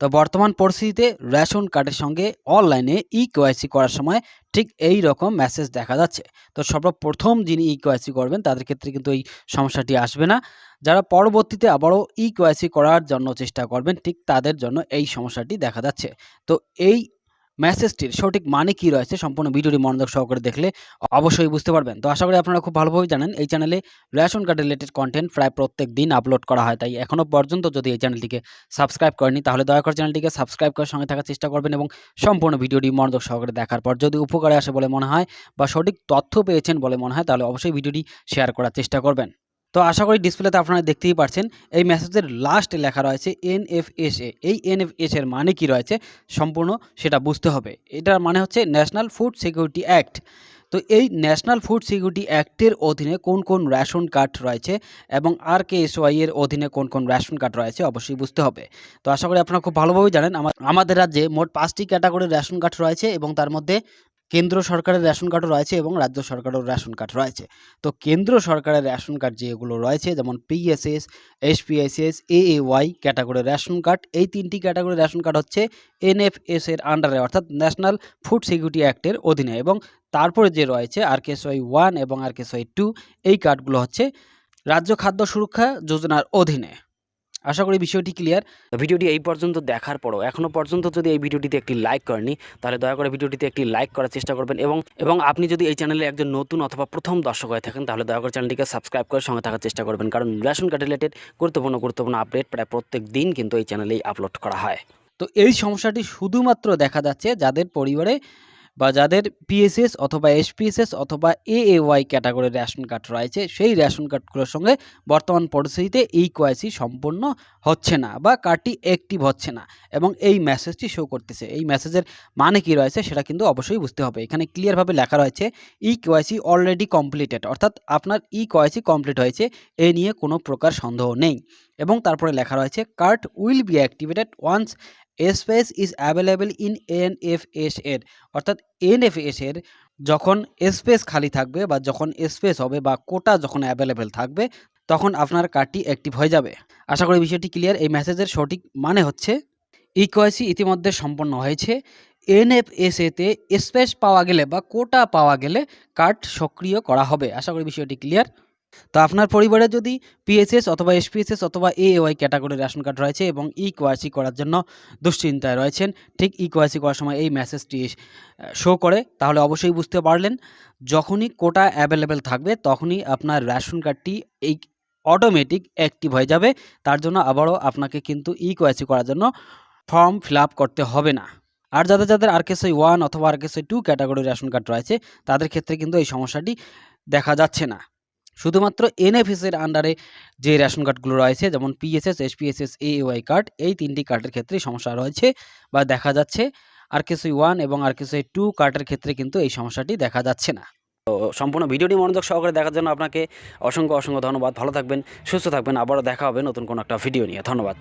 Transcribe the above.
তো বর্তমান পরিস্থিতিতে রেশন কার্ডের সঙ্গে অনলাইনে ই কেওয়াইসি করার সময় ঠিক এই রকম মেসেজ দেখা যাচ্ছে। তো সর্বপ্রথম যিনি ই কেওয়াইসি করবেন, তাদের ক্ষেত্রে কিন্তু এই সমস্যাটি আসবে না। যারা পরবর্তীতে আবারও ই কেওয়াইসি করার জন্য চেষ্টা করবেন, ঠিক তাদের জন্য এই সমস্যাটি দেখা যাচ্ছে। তো এই মেসেজটির সঠিক মানে কি রয়েছে সম্পূর্ণ ভিডিওটি মনোযোগ সহকারে দেখলে অবশ্যই বুঝতে পারবেন। তো আশা করি আপনারা খুব ভালোভাবে জানেন, এই চ্যানেলে রেশন কার্ড রিলেটেড কন্টেন্ট প্রায় প্রত্যেক দিন আপলোড করা হয়। তাই এখনও পর্যন্ত যদি এই চ্যানেলটিকে সাবস্ক্রাইব করেনি তাহলে দয়া করে চ্যানেলটিকে সাবস্ক্রাইব করার সঙ্গে থাকার চেষ্টা করবেন এবং সম্পূর্ণ ভিডিওটি মনোযোগ সহকারে দেখার পর যদি উপকারে আসে বলে মনে হয় বা সঠিক তথ্য পেয়েছেন বলে মনে হয়, তাহলে অবশ্যই ভিডিওটি শেয়ার করার চেষ্টা করবেন। তো আশা করি ডিসপ্লেতে আপনারা দেখতেই পাচ্ছেন এই মেসেজের লাস্টে লেখা রয়েছে এনএফএসএ এই এনএফএস এর মানে কি রয়েছে? সম্পূর্ণ সেটা বুঝতে হবে। এটার মানে হচ্ছে ন্যাশনাল ফুড সিকিউরিটি অ্যাক্ট তো এই ন্যাশনাল ফুড সিকিউরিটি অ্যাক্টের অধীনে কোন কোন রেশন কার্ড রয়েছে এবং আর কে এর অধীনে কোন কোন রেশন কার্ড রয়েছে অবশ্যই বুঝতে হবে। তো আশা করি আপনারা খুব ভালোভাবেই জানেন, আমা- আমাদের রাজ্যে মোট পাঁচটি ক্যাটাগরির রেশন কার্ড রয়েছে এবং তার মধ্যে কেন্দ্র সরকারের রেশন কার্ডও রয়েছে এবং রাজ্য সরকারের রেশন কার্ড রয়েছে। তো কেন্দ্র সরকারের রেশন কার্ড যেগুলো রয়েছে, যেমন পিএসএস এসপিএসএস এএওয়াই ক্যাটাগরির রেশন কার্ড, এই তিনটি ক্যাটাগরির রেশন কার্ড হচ্ছে এনএফএস এর আন্ডারে অর্থাৎ ন্যাশনাল ফুড সিকিউরিটি অ্যাক্টের অধীনে। এবং তারপরে যে রয়েছে আর কেসওয়াই ওয়ান এবং আর কেসওয়াই টু এই কার্ডগুলো হচ্ছে রাজ্য খাদ্য সুরক্ষা যোজনার অধীনে। আশা করি বিষয়টি ক্লিয়ার ভিডিওটি এই পর্যন্ত দেখার পরও এখনও পর্যন্ত যদি এই ভিডিওটিতে একটি লাইক করেনি তাহলে দয়া করে ভিডিওটিতে একটি লাইক করার চেষ্টা করবেন এবং এবং আপনি যদি এই চ্যানেলে একজন নতুন অথবা প্রথম দর্শক হয়ে থাকেন তাহলে দয়া করে চ্যানেলটিকে সাবস্ক্রাইব করে সঙ্গে থাকার চেষ্টা করবেন কারণ রেশন কার্ড রিলেটেড গুরুত্বপূর্ণ গুরুত্বপূর্ণ আপডেট প্রায় প্রত্যেক দিন কিন্তু এই চ্যানেলেই আপলোড করা হয়। তো এই সমস্যাটি শুধুমাত্র দেখা যাচ্ছে যাদের পরিবারে বা যাদের পিএসএস অথবা এসপিএসএস অথবা এএওয়াই ক্যাটাগরির রেশন কার্ড রয়েছে, সেই রেশন কার্ডগুলোর সঙ্গে বর্তমান পরিস্থিতিতে এই কোয়াইসি সম্পূর্ণ হচ্ছে না বা কার্ডটি অ্যাক্টিভ হচ্ছে না এবং এই মেসেজটি শো করতেছে। এই মেসেজের মানে কি রয়েছে সেটা কিন্তু অবশ্যই বুঝতে হবে। এখানে ক্লিয়ারভাবে লেখা রয়েছে ই কেওয়াইসি অলরেডি কমপ্লিটেড অর্থাৎ আপনার ই কেওয়াইসি কমপ্লিট হয়েছে, এ নিয়ে কোনো প্রকার সন্দেহ নেই। এবং তারপরে লেখা রয়েছে card will be activated once space is available in N F S এর অর্থাৎ এনএফএস এর যখন স্পেস খালি থাকবে বা যখন স্পেস হবে বা কোটা যখন অ্যাভেলেবেল থাকবে, তখন আপনার কার্ডটি অ্যাক্টিভ হয়ে যাবে। আশা করি বিষয়টি ক্লিয়ার এই মেসেজের সঠিক মানে হচ্ছে ইকোয়াইসি ইতিমধ্যে সম্পন্ন হয়েছে। এনএফএসএতে স্পেস পাওয়া গেলে বা কোটা পাওয়া গেলে কার্ড সক্রিয় করা হবে। আশা করি বিষয়টি ক্লিয়ার তো আপনার পরিবারে যদি পিএসএস অথবা এসপিএসএস অথবা এওয়াই ক্যাটাগরির রেশন কার্ড রয়েছে এবং ই কোয়াইসি করার জন্য দুশ্চিন্তায় রয়েছেন, ঠিক ই কোয়াইসি করার সময় এই মেসেজটি শো করে, তাহলে অবশ্যই বুঝতে পারলেন। যখনই কোটা অ্যাভেলেবেল থাকবে, তখনই আপনার রেশন কার্ডটি এই অটোমেটিক অ্যাক্টিভ হয়ে যাবে। তার জন্য আবারও আপনাকে কিন্তু ই কোয়াইসি করার জন্য ফর্ম ফিল করতে হবে না। আর যাদের যাদের আরকেসআই ওয়ান অথবা আরকেসআই টু ক্যাটাগরির রেশন কার্ড রয়েছে, তাদের ক্ষেত্রে কিন্তু এই সমস্যাটি দেখা যাচ্ছে না। শুধুমাত্র এনএফএসের আন্ডারে যে রেশন কার্ডগুলো রয়েছে, যেমন পিএসএস এসপিএসএস এওয়াই কার্ড এই তিনটি কার্ডের ক্ষেত্রে সমস্যা রয়েছে বা দেখা যাচ্ছে। আর আরকেসআই ওয়ান এবং আর আরকেসআই টু কার্ডের ক্ষেত্রে কিন্তু এই সমস্যাটি দেখা যাচ্ছে না। তো সম্পূর্ণ ভিডিওটি মনোযোগ সহকারে দেখার জন্য আপনাকে অসংখ্য অসংখ্য ধন্যবাদ। ভালো থাকবেন, সুস্থ থাকবেন। আবারও দেখা হবে নতুন কোনো একটা ভিডিও নিয়ে। ধন্যবাদ।